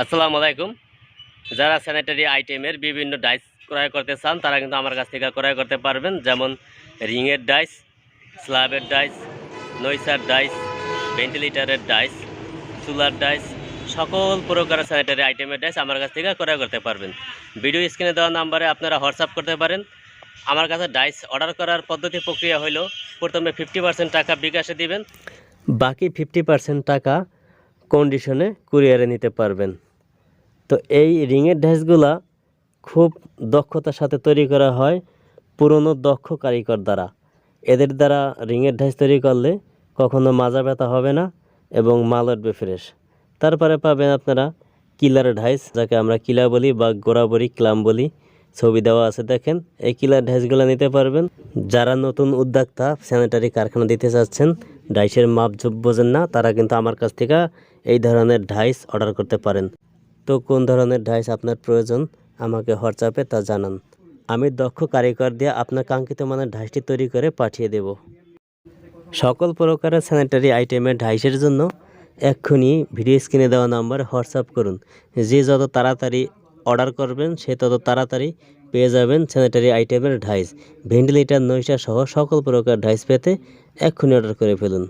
আসসালামু আলাইকুম। যারা স্যানিটারি আইটেমের বিভিন্ন ডাইস ক্রয় করতে চান, তারা কিন্তু আমার কাছ থেকে ক্রয় করতে পারবেন। যেমন রিংয়ের ডাইস স্ল্যাবের ডাইস নইসার ডাইস ভেন্টিলেটারের ডাইস চুলার ডাইস সকল প্রকারের স্যানিটারি আইটেমের ডাইস আমার কাছ থেকে ক্রয় করতে পারবেন। ভিডিও স্ক্রিনে দেওয়া নাম্বারে আপনারা হোয়াটসঅ্যাপ করতে পারেন। আমার কাছে ডাইস অর্ডার করার পদ্ধতি প্রক্রিয়া হলো প্রথমে ফিফটি টাকা বিকাশে দিবেন। বাকি ফিফটি টাকা কন্ডিশনে কুরিয়ারে নিতে পারবেন। তো এই রিংয়ের ড্যাশগুলা খুব দক্ষতার সাথে তৈরি করা হয় পুরনো দক্ষ কারিগর দ্বারা। এদের দ্বারা রিংয়ের ঢ্যাস তৈরি করলে কখনো মাজা ব্যথা হবে না এবং মাল উঠবে ফ্রেশ তারপরে পাবেন আপনারা কিলার ঢাইস যাকে আমরা কিলা বলি বা গোড়া বলি ক্লাম বলি। ছবি দেওয়া আছে দেখেন। এই কিলার ঢাইসগুলো নিতে পারবেন। যারা নতুন উদ্যোক্তা স্যানিটারি কারখানা দিতে চাচ্ছেন, ডাইসের মাপ ঝোপ বোঝেন না, তারা কিন্তু আমার কাছ থেকে এই ধরনের ডাইস অর্ডার করতে পারেন। তো কোন ধরনের ডাইস আপনার প্রয়োজন, আমাকে হোয়াটসঅ্যাপে তা জানান। আমি দক্ষ কারিগর দিয়ে আপনার কাঙ্ক্ষিত মানের ডাইসটি তৈরি করে পাঠিয়ে দেব। সকল প্রকারের স্যানিটারি আইটেমের ডাইসের জন্য এক্ষুনি ভিডিও স্ক্রিনে দেওয়া নাম্বার হোয়াটসঅ্যাপ করুন। যে যত তাড়াতাড়ি অর্ডার করবেন, সে তত তাড়াতাড়ি পেয়ে যাবেন স্যানিটারি আইটেমের ঢাইস। ভেন্টিলেটার, নৈশা সহ সকল প্রকার ঢাইস পেতে এক্ষুনি অর্ডার করে ফেলুন।